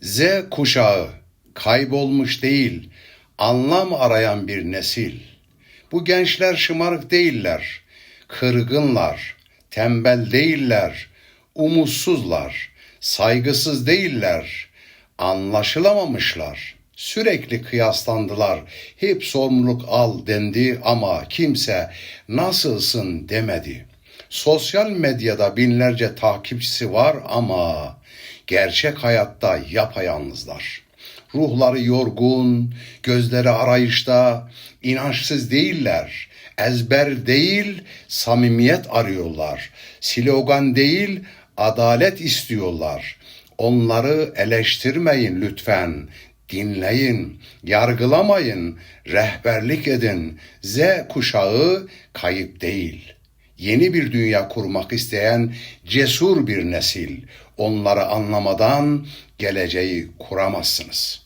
Z kuşağı kaybolmuş değil, anlam arayan bir nesil. Bu gençler şımarık değiller, kırgınlar, tembel değiller, umutsuzlar, saygısız değiller, anlaşılamamışlar. Sürekli kıyaslandılar. Hep sorumluluk al dendi ama kimse nasılsın demedi. Sosyal medyada binlerce takipçisi var ama gerçek hayatta yapayalnızlar. Ruhları yorgun, gözleri arayışta, inançsız değiller. Ezber değil, samimiyet arıyorlar. Slogan değil, adalet istiyorlar. Onları eleştirmeyin lütfen. Dinleyin, yargılamayın, rehberlik edin. Z kuşağı kayıp değil. Yeni bir dünya kurmak isteyen cesur bir nesil. Onları anlamadan geleceği kuramazsınız.''